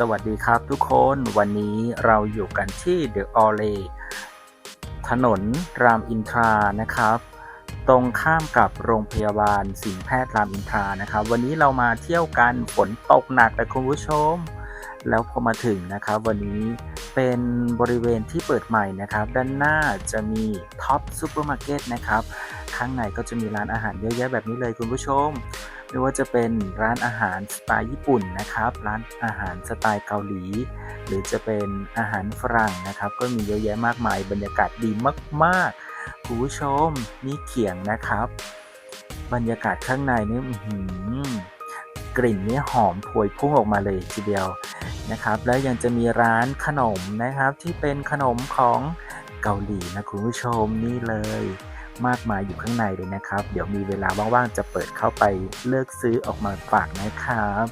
สวัสดีครับทุกคนวันนี้เราอยู่กันที่เดอะออเลถนนรามอินทรานะครับ ตรงข้ามกับโรงพยาบาลสินแพทย์รามอินทรานะครับ วันนี้เรามาเที่ยวกันฝนตกหนักเลยคุณผู้ชม แล้วพอมาถึงนะครับ วันนี้เป็นบริเวณที่เปิดใหม่นะครับ ด้านหน้าจะมีท็อปซูเปอร์มาร์เก็ตนะครับ ข้างในก็จะมีร้านอาหารเยอะแยะแบบนี้เลยคุณผู้ชม ไม่ว่าจะเป็นร้านอาหารสไตล์ญี่ปุ่นนะครับ ร้านอาหารสไตล์เกาหลี หรือจะเป็นอาหารฝรั่งนะครับ ก็มีเยอะแยะมากมาย บรรยากาศดีมากๆคุณผู้ชมนี่เขียงนะครับ บรรยากาศข้างในนี่หือกลิ่นนี่หอมพวยพุ่งออกมาเลยทีเดียวนะครับ แล้วยังจะมีร้านขนมนะครับที่เป็นขนมของเกาหลีนะคุณผู้ชมนี่เลย มากมายอยู่ข้างในเลยนะครับ เดี๋ยวมีเวลาว่างๆจะเปิดเข้าไปเลือกซื้อออกมาฝากนะครับ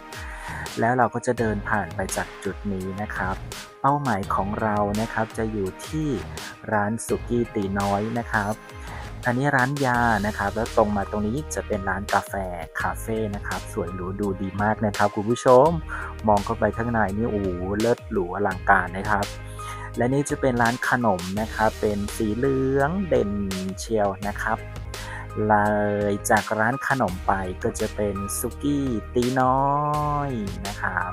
แล้วเราก็จะเดินผ่านไปจากจุดนี้นะครับ เป้าหมายของเรานะครับจะอยู่ที่ร้านสุกี้ตีน้อยนะครับอันนี้ร้านยานะครับ แล้วตรงมาตรงนี้จะเป็นร้านกาแฟคาเฟ่นะครับ สวยหรูดูดีมากนะครับคุณผู้ชม มองเข้าไปข้างในนี่โอ้โหเลิศหรูอลังการนะครับ และนี่จะเป็นร้านขนมนะครับ เป็นสีเหลืองเด่นเชียวนะครับเลยจากร้านขนมไปก็จะเป็นซุกี้ตีน้อยนะครับ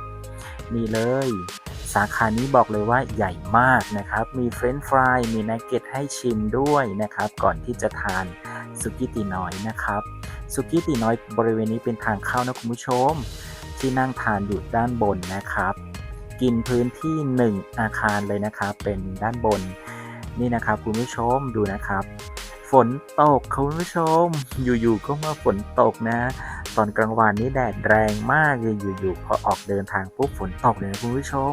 นี่เลย สาขานี้บอกเลยว่าใหญ่มากนะครับ มีเฟรนช์ฟรายมีนักเก็ตให้ชิมด้วยนะครับ ก่อนที่จะทานซุกี้ตีน้อยนะครับซุกี้ตีน้อยบริเวณนี้เป็นทางเข้านะคุณผู้ชม ที่นั่งทานอยู่ด้านบนนะครับ กินพื้นที่ 1 อาคารเลยนะครับ เป็นด้านบนนี่นะครับคุณผู้ชมดูนะครับ ฝนตกคุณผู้ชม อยู่ๆก็มาฝนตกนะ ตอนกลางวันนี้แดดแรงมากเลยอยู่ๆพอออกเดินทางปุ๊บฝนตกเลยนะคุณผู้ชม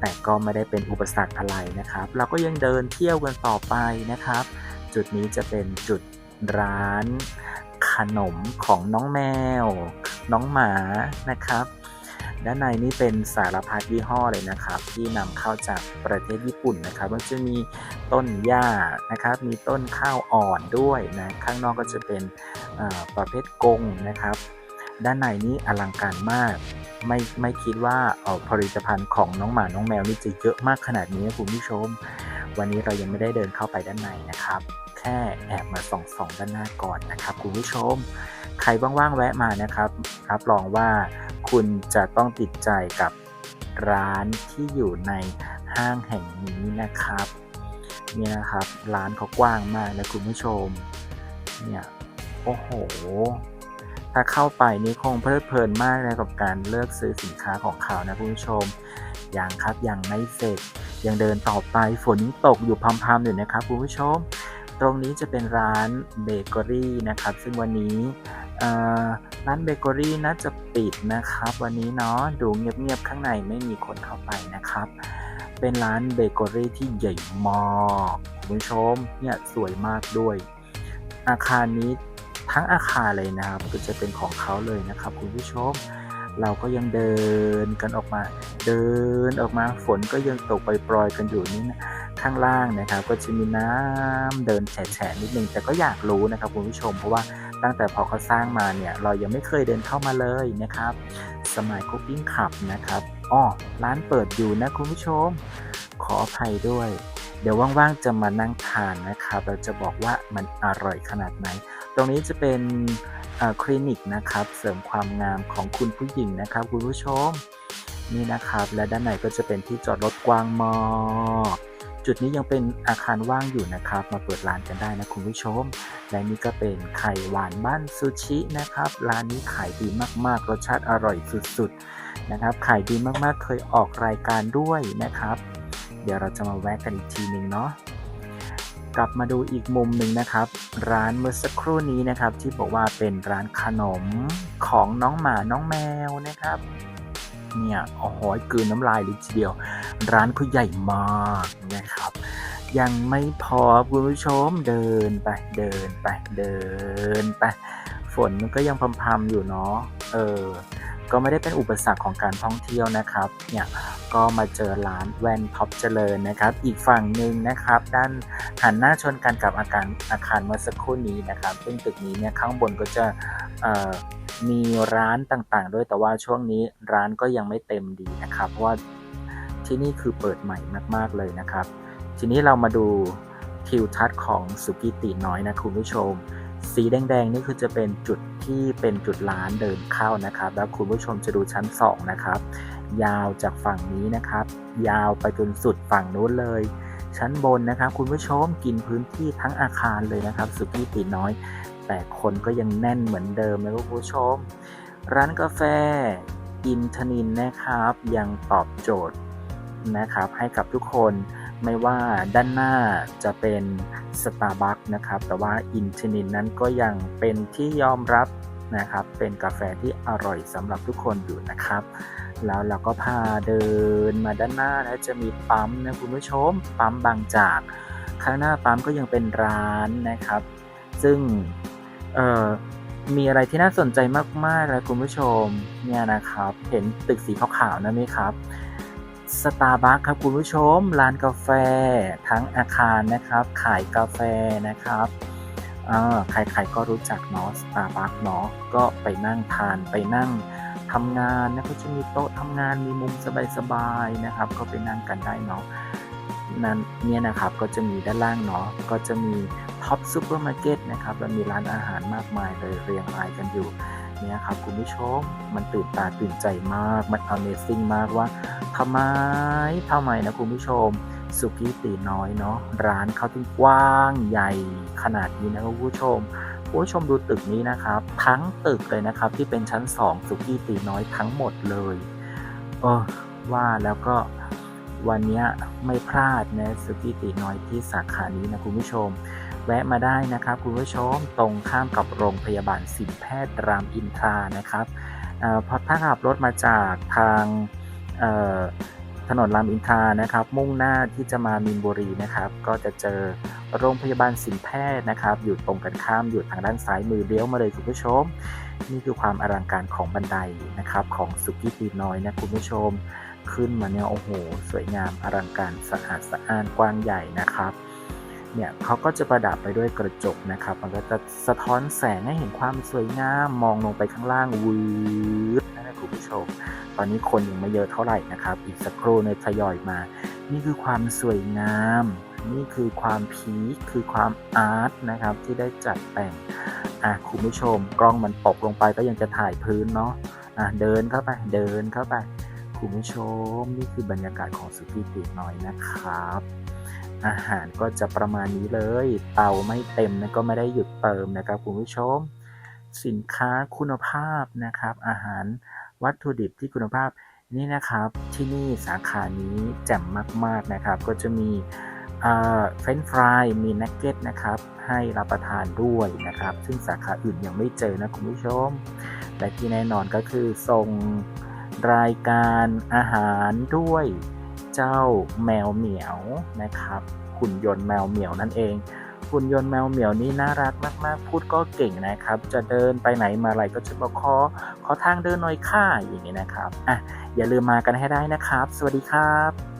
แต่ก็ไม่ได้เป็นอุปสรรคอะไรนะครับ เราก็ยังเดินเที่ยวกันต่อไปนะครับ จุดนี้จะเป็นจุดร้านขนมของน้องแมว น้องหมานะครับ ด้านในนี่เป็นสารพัดยี่ห้อเลยนะครับ ที่นำเข้าจากประเทศญี่ปุ่นนะครับมันจะมีต้นหญ้านะครับ มีต้นข้าวอ่อนด้วยนะข้างนอกก็จะเป็นประเภทกงนะครับ ด้านในนี้อลังการมาก ไม่ไม่คิดว่าเอ่อผลิตภัณฑ์ของน้องหมาน้องแมวนี่จะเยอะมากขนาดนี้นะคุณผู้ชม วันนี้เรายังไม่ได้เดินเข้าไปด้านในนะครับแค่แอบมาส่องส่องด้านหน้าก่อนนะครับคุณผู้ชม ใครว่างๆแวะมานะครับ รับรองว่า คุณจะต้องติดใจกับร้านที่อยู่ในห้างแห่งนี้นะครับเนี่ยนะครับร้านเขากว้างมากนะคุณผู้ชมเนี่ยโอ้โห ถ้าเข้าไปนี่คงเพลิดเพลินมากเลยกับการเลือกซื้อสินค้าของเขานะคุณผู้ชมยังครับยังไม่เสร็จยังเดินต่อไปฝนยังตกอยู่พรำๆอยู่นะครับคุณผู้ชม ตรงนี้จะเป็นร้านเบเกอรี่นะครับ ซึ่งวันนี้ ร้านเบเกอรี่น่าจะปิดนะครับ วันนี้เนาะดูเงียบๆข้างในไม่มีคนเข้าไปนะครับ เป็นร้านเบเกอรี่ที่ใหญ่มากคุณผู้ชมเนี่ยสวยมากด้วย อาคารนี้ทั้งอาคารเลยนะครับก็จะเป็นของเขาเลยนะครับ คุณผู้ชม เราก็ยังเดินกันออกมา เดินออกมาฝนก็ยังตกปล่อยๆกันอยู่นี่นะข้างล่างนะครับ ก็จะมีน้ำเดินแฉะๆนิดนึงแต่ก็อยากรู้นะครับ คุณผู้ชมเพราะว่า ตั้งแต่พอเขาสร้างมาเนี่ยเรายังไม่เคยเดินเข้ามาเลยนะครับ สมัยคุกกิ้งขับนะครับอ๋อร้านเปิดอยู่นะคุณผู้ชม ขออภัยด้วย เดี๋ยวว่างๆจะมานั่งทานนะครับเราจะบอกว่ามันอร่อยขนาดไหน ตรงนี้จะเป็นคลินิกนะครับ เสริมความงามของคุณผู้หญิงนะครับ คุณผู้ชมนี่นะครับ และด้านในก็จะเป็นที่จอดรถกว้างมาก จุดนี้ยังเป็นอาคารว่างอยู่นะครับ มาเปิดร้านกันได้นะคุณผู้ชม และนี่ก็เป็นไข่หวานบ้านซูชินะครับ ร้านนี้ขายดีมากๆ รสชาติอร่อยสุดๆนะครับ ขายดีมากๆ เคยออกรายการด้วยนะครับ เดี๋ยวเราจะมาแวะกันอีกทีหนึ่งเนาะกลับมาดูอีกมุมหนึ่งนะครับ ร้านเมื่อสักครู่นี้นะครับ ที่บอกว่าเป็นร้านขนมของน้องหมาน้องแมวนะครับ เนี่ยโอ้โหกลืนน้ำลายเลยทีเดียว ร้านเขาใหญ่มากนะครับ ยังไม่พอคุณผู้ชมเดินไปเดินไปเดินไป ฝนมันก็ยังพรำๆอยู่เนาะเออก็ไม่ได้เป็นอุปสรรคของการท่องเที่ยวนะครับ เนี่ยก็มาเจอร้านแว่นท็อปเจริญนะครับ อีกฝั่งหนึ่งนะครับ ด้านหันหน้าชนกันกับอาคารอาคารเมื่อสักครู่นี้นะครับ ซึ่งตึกนี้เนี่ยข้างบนก็จะ มีร้านต่างๆ ด้วยแต่ว่าช่วงนี้ร้านก็ยังไม่เต็มดีนะครับ เพราะว่าที่นี่คือเปิดใหม่มาก ๆเลยนะครับ ทีนี้เรามาดูทิวทัศน์ของสุกิติน้อยนะคุณผู้ชม สีแดงๆนี่คือจะเป็นจุดที่เป็นจุดร้านเดินเข้านะครับ แล้วคุณผู้ชมจะดูชั้น 2 นะครับ ยาวจากฝั่งนี้นะครับ ยาวไปจนสุดฝั่งนู้นเลย ชั้นบนนะครับ คุณผู้ชมกินพื้นที่ทั้งอาคารเลยนะครับ สุกี้ตีน้อย แต่คนก็ยังแน่นเหมือนเดิมนะคุณผู้ชม ร้านกาแฟอินทนินนะครับ ยังตอบโจทย์นะครับ ให้กับทุกคนไม่ว่าด้านหน้าจะเป็นสตาร์บัคนะครับ แต่ว่าอินทนินนั้นก็ยังเป็นที่ยอมรับนะครับ เป็นกาแฟที่อร่อยสำหรับทุกคนอยู่นะครับ แล้วเราก็พาเดินมาด้านหน้าแล้วจะมีปั๊มนะคุณผู้ชม ปั๊มบางจาก ข้างหน้าปั๊มก็ยังเป็นร้านนะครับ ซึ่ง เอ่อมีอะไรที่น่าสนใจมากๆเลยคุณผู้ชมเนี่ยนะครับ เห็นตึกสีขาวๆนะไหมครับสตาร์บัคครับคุณผู้ชม ร้านกาแฟทั้งอาคารนะครับ ขายกาแฟนะครับอ่าใครๆก็รู้จักเนาะสตาร์บัคเนาะก็ไปนั่งทานไปนั่งทำงานนะก็จะมีโต๊ะทำงานมีมุมสบายๆนะครับ ก็ไปนั่งกันได้เนาะ นั้นเนี่ยนะครับก็จะมีด้านล่างเนาะก็จะมีท็อปซูเปอร์มาร์เก็ตนะครับแล้วมีร้านอาหารมากมายเลยเรียงรายกันอยู่เนี่ยครับคุณผู้ชมมันตื่นตาตื่นใจมาก มัน Amazing มากว่าทำไมทำไมนะคุณผู้ชมสุกี้ตีน้อยเนาะร้านเขาถึงกว้างใหญ่ขนาดนี้นะคุณผู้ชมคุณผู้ชมดูตึกนี้นะครับ ทั้งตึกเลยนะครับที่เป็นชั้น 2 สุกี้ตีน้อยทั้งหมดเลยเออว่าแล้วก็ วันนี้ไม่พลาดนะสุกี้ตีน้อยที่สาขานี้นะคุณผู้ชม แวะมาได้นะครับคุณผู้ชมตรงข้ามกับโรงพยาบาลสินแพทย์รามอินทรานะครับเอ่อพอถ้าขับรถมาจากทางถนนรามอินทรานะครับ มุ่งหน้าที่จะมามีนบุรีนะครับ ก็จะเจอโรงพยาบาลสินแพทย์นะครับ อยู่ตรงกันข้ามอยู่ทางด้านซ้ายมือเลี้ยวมาเลยคุณผู้ชม นี่คือความอลังการของบันไดนะครับ ของสุกี้ตีน้อยนะคุณผู้ชม ขึ้นมาเนี่ยโอ้โห สวยงามอลังการสะอาดสะอ้านกว้างใหญ่นะครับเนี่ยเขาก็จะประดับไปด้วยกระจกนะครับ มันก็จะสะท้อนแสงให้เห็นความสวยงามมองลงไปข้างล่างวืดนะคุณผู้ชม ตอนนี้คนยังไม่เยอะเท่าไหร่นะครับ อีกสักครู่ในยทยอยมา นี่คือความสวยงาม นี่คือความพีคคือความอาร์ตนะครับที่ได้จัดแต่งอะคุณผู้ชม กล้องมันตกลงไปก็ยังจะถ่ายพื้นเนาะอะเดินเข้าไปเดินเข้าไป คุณผู้ชมนี่คือบรรยากาศของสุกี้ตีน้อยนะครับ อาหารก็จะประมาณนี้เลย เตาไม่เต็มนะก็ไม่ได้หยุดเติมนะครับคุณผู้ชม สินค้าคุณภาพนะครับ อาหารวัตถุดิบที่คุณภาพนี่นะครับที่นี่สาขานี้แจ่มมาก ๆนะครับ ก็จะมีเฟรนฟรายมีนักเก็ตนะครับ ให้รับประทานด้วยนะครับ ซึ่งสาขาอื่นยังไม่เจอนะคุณผู้ชมและที่แน่นอนก็คือส่ง รายการอาหารด้วยเจ้าแมวเหมียวนะครับหุ่นยนต์แมวเหมียวนั่นเองหุ่นยนต์แมวเหมียวนี่น่ารักมาก ๆ พูดก็เก่งนะครับ จะเดินไปไหนมาไหนก็จะมาขอขอทางเดินหน่อยค่าอย่างนี้นะครับอะอย่าลืมมากันให้ได้นะครับ สวัสดีครับ